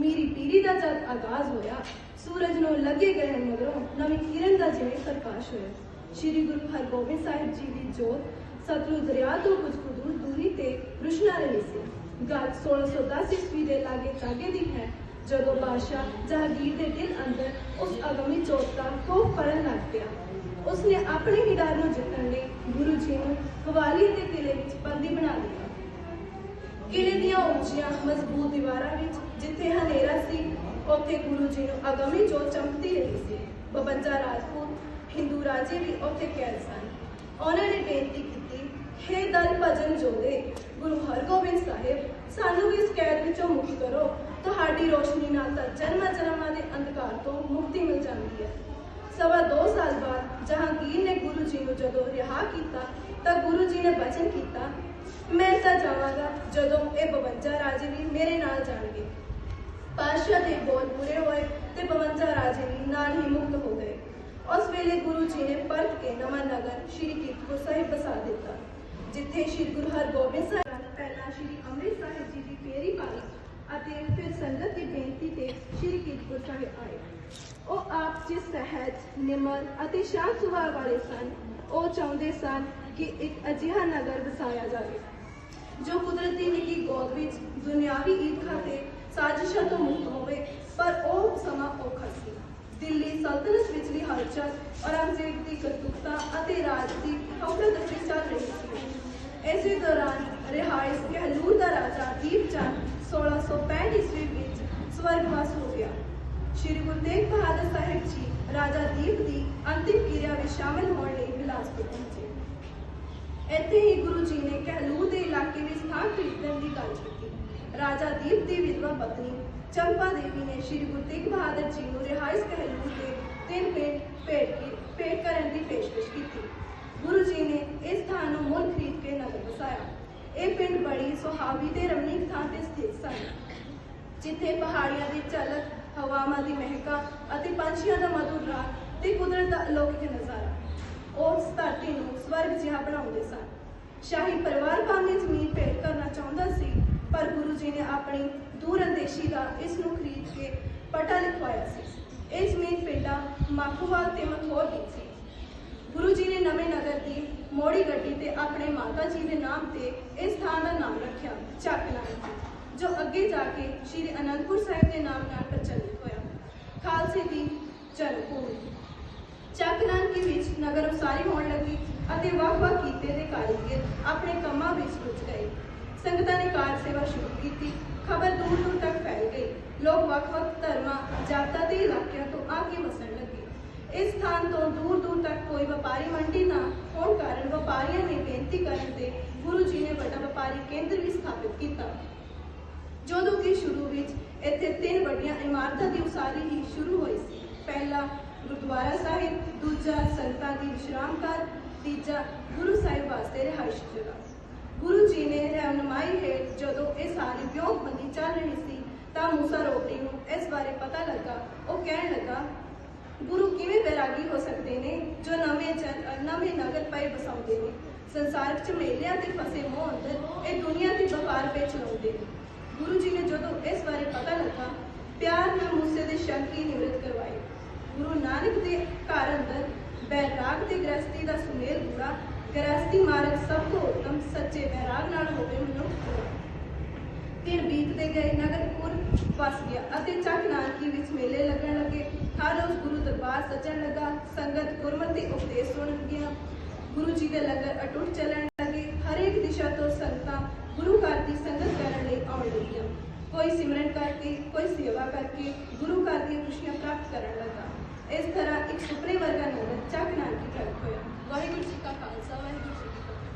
ਮੀਰੀ ਪੀਰੀ ਦਾ ਜਦ ਆਗਾਜ਼ ਹੋਇਆ, ਸੂਰਜ ਨੂੰ ਲੱਗੇ ਗਏ ਮਗਰੋਂ ਨਵੀਂ ਕਿਰਨ ਦਾ ਜਿਵੇਂ ਪ੍ਰਕਾਸ਼ ਹੋਇਆ। ਸ੍ਰੀ ਗੁਰੂ ਹਰਗੋਬਿੰਦ ਸਾਹਿਬ ਜੀ ਦੀ ਜੋਤ ਸਤਲੁਜ ਦਰਿਆ ਤੋਂ ਕੁਝ ਕੁ ਦੂਰ ਦੂਰੀ ਤੇ ਰੁਸ਼ਨਾ ਰਹੀ ਸੀ ਗੱਲ 1610 ਈਸਵੀ ਦੇ ਲਾਗੇ ਤਾਗੇ ਦੀ ਹੈ, ਜਦੋਂ ਬਾਦਸ਼ਾਹ ਜਹਾਂਗੀਰ ਦੇ ਦਿਲ ਅੰਦਰ ਉਸ ਅਗਮੀ ਜੋਤ ਦਾ ਖੋਫ ਪੜਨ ਲੱਗ ਪਿਆ। ਉਸਨੇ ਆਪਣੇ ਹੀ ਡਰ ਨੂੰ ਜਿੱਤਣ ਲਈ ਗੁਰੂ ਜੀ ਨੂੰ ਹਵਾਲੀ ਦੇ ਕਿਲੇ ਵਿੱਚ ਬੰਦੀ ਬਣਾ ਲਿਆ ਕਿਲੇ ਦੀਆਂ ਉੱਚੀਆਂ ਮਜ਼ਬੂਤ ਦੀਵਾਰਾਂ ਵਿੱਚ ਜਿੱਥੇ ਹਨੇਰਾ ਸੀ, ਉੱਥੇ ਗੁਰੂ ਜੀ ਨੂੰ ਅਗਮੀ ਜੋਤ ਚਮਕਦੀ ਰਹੀ ਸੀ। 52 ਰਾਜਪੂਤ, ਹਿੰਦੂ ਰਾਜੇ ਵੀ ਉੱਥੇ ਕੈਦ ਸਨ। ਉਹਨਾਂ ਨੇ ਬੇਨਤੀ ਕੀਤੀ, ਹੇ ਦਲ ਭਜਨ ਜੋਦੇ ਗੁਰੂ ਹਰਗੋਬਿੰਦ ਸਾਹਿਬ, ਸਾਨੂੰ ਇਸ ਕੈਦ ਵਿੱਚੋਂ ਮੁਕਤ ਕਰੋ। ਤੁਹਾਡੀ ਰੋਸ਼ਨੀ ਨਾਲ ਤਾਂ ਜਨਮਾਂ ਜਨਮਾਂ ਦੇ ਅੰਧਕਾਰ ਤੋਂ ਮੁਕਤੀ ਮਿਲ ਜਾਂਦੀ ਹੈ। ਸਵਾ ਦੋ ਸਾਲ ਬਾਅਦ ਜਹਾਂਗੀਰ ਨੇ ਗੁਰੂ ਜੀ ਨੂੰ ਜਦੋਂ ਰਿਹਾ ਕੀਤਾ, ਤਾਂ ਗੁਰੂ ਜੀ ਨੇ ਬਚਨ ਕੀਤਾ ਮੈਂ ਤਾਂ ਜਾਵਾਂਗਾ ਜਦੋਂ ਇਹ 52 ਰਾਜੇ ਵੀ ਮੇਰੇ ਨਾਲ ਜਾਣਗੇ ਪਾਤਸ਼ਾਹ ਦੇ ਬੋਲ ਪੂਰੇ ਹੋਏ ਤੇ 52 ਰਾਜੇ ਵੀ ਨਾਲ ਹੀ ਮੁਕਤ ਹੋ ਗਏ ਉਸ ਵੇਲੇ ਗੁਰੂ ਜੀ ਨੇ ਪਰਤ ਕੇ ਨਵਾਂ ਨਗਰ ਸ਼੍ਰੀ ਕੀਰਤਪੁਰ ਸਾਹਿਬ ਬਸਾ ਦਿੱਤਾ ਜਿੱਥੇ ਸ਼੍ਰੀ ਗੁਰੂ ਹਰਗੋਬਿੰਦ ਸਾਹਿਬ ਨੇ ਪਹਿਲਾਂ ਸ਼੍ਰੀ ਅੰਮ੍ਰਿਤ ਸਾਹਿਬ ਜੀ ਦੀ ਫੇਰੀ ਪਾਈ ਅਤੇ ਫਿਰ ਸੰਗਤ ਦੀ ਬੇਨਤੀ ਤੇ ਸ਼੍ਰੀ ਕੀਰਤਪੁਰ ਸਾਹਿਬ ਆਏ ਉਹ ਆਪ ਜਿਸ ਸਹਿਜ ਨਿਮਰ ਅਤੇ ਸ਼ਾਂਤ ਸੁਭਾਅ ਵਾਲੇ ਸਨ ਉਹ ਚਾਹੁੰਦੇ ਸਨ ਕਿ ਇੱਕ ਅਜਿਹਾ ਨਗਰ ਵਸਾਇਆ ਜਾਵੇ ਜੋ ਕੁਦਰਤੀ ਨਿੱਕੀ ਗੋਦ ਵਿੱਚ ਦੁਨਿਆਵੀ ਈਰਖਾ ਤੇ ਸਾਜ਼ਿਸ਼ਾਂ ਤੋਂ ਮੁਕਤ ਹੋਵੇ, ਪਰ ਉਹ ਸਮਾਂ ਔਖਾ ਸੀ। ਦਿੱਲੀ ਸਲਤਨਤ ਵਿਚਲੀ ਹਲਚਲ, ਔਰੰਗਜ਼ੇਬ ਦੀ ਕਰਤੂਤਾਂ ਅਤੇ ਰਾਜ ਦੀ ਹੌਲਾ ਦਫੀ ਚੱਲ ਰਹੀ ਸੀ। ਇਸੇ ਦੌਰਾਨ ਰਿਹਾਇਸ਼ ਕਹਿਲੂਰ ਦਾ ਰਾਜਾ ਦੀਪਚੰਦ 1665 ਈਸਵੀ ਵਿੱਚ ਸਵਰਗਵਾਸ ਹੋ ਗਿਆ। ਸ਼੍ਰੀ ਗੁਰੂ ਤੇਗ ਬਹਾਦਰ ਸਾਹਿਬ ਜੀ ਰਾਜਾ ਦੀਪ ਦੀ ਅੰਤਿਮ ਕਿਰਿਆ ਵਿੱਚ ਸ਼ਾਮਲ ਹੋਣ ਲਈ ਬਿਲਾਸਪੁਰ ਪਹੁੰਚੇ। ਇੱਥੇ ਹੀ ਗੁਰੂ ਜੀ ਨੇ ਕਹਿਲੂ ਦੇ ਇਲਾਕੇ ਵਿੱਚ ਸਥਾਨ ਖਰੀਦਣ ਦੀ ਗੱਲ ਕੀਤੀ। ਰਾਜਾ ਦੀਪ ਦੀ ਵਿਧਵਾ ਪਤਨੀ ਚੰਪਾ ਦੇਵੀ ਨੇ ਸ਼੍ਰੀ ਗੁਰੂ ਤੇਗ ਬਹਾਦਰ ਜੀ ਨੂੰ ਰਿਹਾਇਸ਼ ਕਹਿਲੂਰ ਦੇ ਤਿੰਨ ਪਿੰਡ ਭੇਟ ਕੀ ਕਰਨ ਦੀ ਪੇਸ਼ਕਸ਼ ਕੀਤੀ। ਗੁਰੂ ਜੀ ਨੇ ਇਸ ਥਾਂ ਨੂੰ ਮੁੱਲ ਖਰੀਦ ਕੇ ਨਗਰ ਵਸਾਇਆ। ਇਹ ਪਿੰਡ ਬੜੀ ਸੁਹਾਵੀ ਤੇ ਰਮਣੀਕ ਥਾਂ ਤੇ ਸਥਿਤ ਸਨ, ਜਿੱਥੇ ਪਹਾੜੀਆਂ ਦੀ ਝਲਕ, ਹਵਾਵਾਂ ਦੀ ਮਹਿਕਾ ਅਤੇ ਪੰਛੀਆਂ ਦਾ ਮਧੁਰ ਰਾਗ ਤੇ ਕੁਦਰਤ ਦਾ ਅਲੌਕਿਕ ਨਜ਼ਾਰਾ ਉਸ ਧਰਤੀ ਨੂੰ ਸਵਰਗ ਜਿਹਾ ਬਣਾਉਂਦੇ ਸਨ। ਸ਼ਾਹੀ ਪਰਿਵਾਰ ਭਾਵੇਂ ਜ਼ਮੀਨ ਭੇਟ ਕਰਨਾ ਚਾਹੁੰਦਾ ਸੀ, ਪਰ ਗੁਰੂ ਜੀ ਨੇ ਆਪਣੀ ਦੂਰ ਅੰਦੇਸ਼ੀ ਦਾ ਇਸ ਨੂੰ ਖਰੀਦ ਕੇ ਪਟਾ ਲਿਖਵਾਇਆ ਸੀ। ਇਹ ਜ਼ਮੀਨ ਪਿੰਡਾਂ ਮਾਖੂਵਾਲ ਤੇ ਮਥੋਰ ਦੀ ਸੀ। ਗੁਰੂ ਜੀ ਨੇ ਨਵੇਂ ਨਗਰ ਦੀ ਮੋੜੀ ਗੱਡੀ ਤੇ ਆਪਣੇ ਮਾਤਾ ਜੀ ਦੇ ਨਾਮ ਤੇ ਇਸ ਥਾਂ ਦਾ ਨਾਮ ਰੱਖਿਆ ਚੱਕ ਨਾਨਕੀ ਜੋ ਅੱਗੇ ਜਾ ਕੇ ਸ਼੍ਰੀ ਅਨੰਦਪੁਰ ਸਾਹਿਬ ਦੇ ਨਾਮ ਨਾਲ ਪ੍ਰਚਲਿਤ ਹੋਇਆ। ਖਾਲਸੇ ਦੀ ਜਨਮ ਭੂਮੀ ਚੱਕ ਨਾਨਕੀ ਵਿੱਚ ਨਗਰ ਉਸਾਰੀ ਹੋਣ ਲੱਗੀ ਅਤੇ ਵੱਖ-ਵੱਖ ਕੀਤੇ ਦੇ ਕਾਰੀਗਰ ਆਪਣੇ ਕੰਮਾਂ ਵਿੱਚ ਰੁੱਝ ਗਏ। ਸੰਗਤਾਂ ਨੇ ਕਾਰ ਸੇਵਾ ਸ਼ੁਰੂ ਕੀਤੀ। ਖਬਰ ਦੂਰ ਦੂਰ ਤੱਕ ਫੈਲ ਗਈ। ਲੋਕ ਵੱਖ-ਵੱਖ ਧਰਮਾਂ, ਜਾਤਾਂ ਤੇ ਇਲਾਕਿਆਂ ਤੋਂ ਆ ਕੇ ਵਸਣ ਲੱਗੇ। ਇਸ ਸਥਾਨ ਤੋਂ ਦੂਰ ਦੂਰ ਤੱਕ ਕੋਈ ਵਪਾਰੀ ਮੰਡੀ ਨਾ ਹੋਣ ਕਾਰਨ ਵਪਾਰੀਆਂ ਨੇ ਬੇਨਤੀ ਕਰਨ ਤੇ ਗੁਰੂ ਜੀ ਨੇ ਵੱਡਾ ਵਪਾਰੀ ਕੇਂਦਰ ਵੀ ਸਥਾਪਿਤ ਕੀਤਾ। ਜਦੋਂ ਕਿ ਸ਼ੁਰੂ ਵਿੱਚ ਇੱਥੇ ਤਿੰਨ ਵੱਡੀਆਂ ਇਮਾਰਤਾਂ ਦੀ ਉਸਾਰੀ ਹੀ ਸ਼ੁਰੂ ਹੋਈ ਸੀ। ਪਹਿਲਾ ਗੁਰਦੁਆਰਾ ਸਾਹਿਬ ਦੂਜਾ ਸੰਗਤਾਂ ਦੀ ਵਿਸ਼ਰਾਮ ਘਰ ਤੀਜਾ ਗੁਰੂ ਸਾਹਿਬ ਵਾਸਤੇ ਰਿਹਾਇਸ਼ ਜਗ੍ਹਾ ਗੁਰੂ ਜੀ ਨੇ ਰਹਿਨਮਾਈ ਹੇਠ ਜਦੋਂ ਇਹ ਸਾਰੀ ਵਿਉਂਤਬੰਦੀ ਚੱਲ ਰਹੀ ਸੀ ਤਾਂ ਮੂਸਾ ਰੋਟੀ ਨੂੰ ਇਸ ਬਾਰੇ ਪਤਾ ਲੱਗਾ ਉਹ ਕਹਿਣ ਲੱਗਾ ਗੁਰੂ ਕਿਵੇਂ ਬੈਰਾਗੀ ਹੋ ਸਕਦੇ ਨੇ ਜੋ ਨਵੇਂ ਜਨ ਨਵੇਂ ਨਗਰ ਪਏ ਬਸਾਉਂਦੇ ਨੇ ਸੰਸਾਰ ਚ ਮੇਲਿਆਂ ਤੇ ਫਸੇ ਮੋਹ ਅੰਦਰ ਇਹ ਦੁਨੀਆ ਦੀ ਵਪਾਰ ਵਿੱਚ ਲਾਉਂਦੇ ਨੇ ਗੁਰੂ ਜੀ ਨੇ ਜਦੋਂ ਇਸ ਬਾਰੇ ਪਤਾ ਲੱਗਾ ਗੁਰੂ ਨਾਨਕ ਦੇ ਘਰ ਅੰਦਰ ਬੈਰਾਗ ਤੇ ਗ੍ਰਸਤੀ ਦਾ ਸੁਮੇਲ ਗੂੜਾ ਗ੍ਰਸਤੀ ਮਾਰਗ ਸਭ ਤੋਂ ਉੱਤਮ, ਸੱਚੇ ਬੈਰਾਗ ਨਾਲ ਹੋਵੇ ਮਨੁੱਖ ਦਿਨ ਬੀਤਦੇ ਗਏ ਨਗਰਪੁਰ ਵਸ ਗਿਆ ਅਤੇ ਚੱਕ ਨਾਨਕੀ ਵਿੱਚ ਮੇਲੇ ਲੱਗਣ ਲੱਗੇ। ਹਰ ਰੋਜ਼ ਗੁਰੂ ਦਰਬਾਰ ਸਜਣ ਲੱਗਾ, ਸੰਗਤ ਗੁਰਮਤਿ ਦੇ ਉਪਦੇਸ਼ ਸੁਣਨ ਗਿਆ ਗੁਰੂ ਜੀ ਦੇ ਲੰਗਰ ਅਟੁੱਟ ਚੱਲਣ ਲੱਗੇ। ਹਰੇਕ ਦਿਸ਼ਾ ਤੋਂ ਸੰਗਤਾਂ ਗੁਰੂ ਘਰ ਦੀ ਸੰਗਤ ਕਰਨ ਲਈ ਆਉਣ ਲੱਗੀਆਂ। ਕੋਈ ਸਿਮਰਨ ਕਰਕੇ, ਕੋਈ ਸੇਵਾ ਕਰਕੇ ਗੁਰੂ ਘਰ ਦੀਆਂ ਖੁਸ਼ੀਆਂ ਪ੍ਰਾਪਤ ਕਰਨ ਲੱਗਾ। ਇਸ ਤਰ੍ਹਾਂ ਇੱਕ ਸੁਪਰੇ ਵਰਗਾ ਨੂਰ ਚੱਕ ਨਾਲ ਕੀ ਪ੍ਰਗਟ ਹੋਇਆ। ਵਾਹਿਗੁਰੂ ਜੀ ਕਾ ਖਾਲਸਾ, ਵਾਹਿਗੁਰੂ ਜੀ ਕੀ ਫਤਿਹ।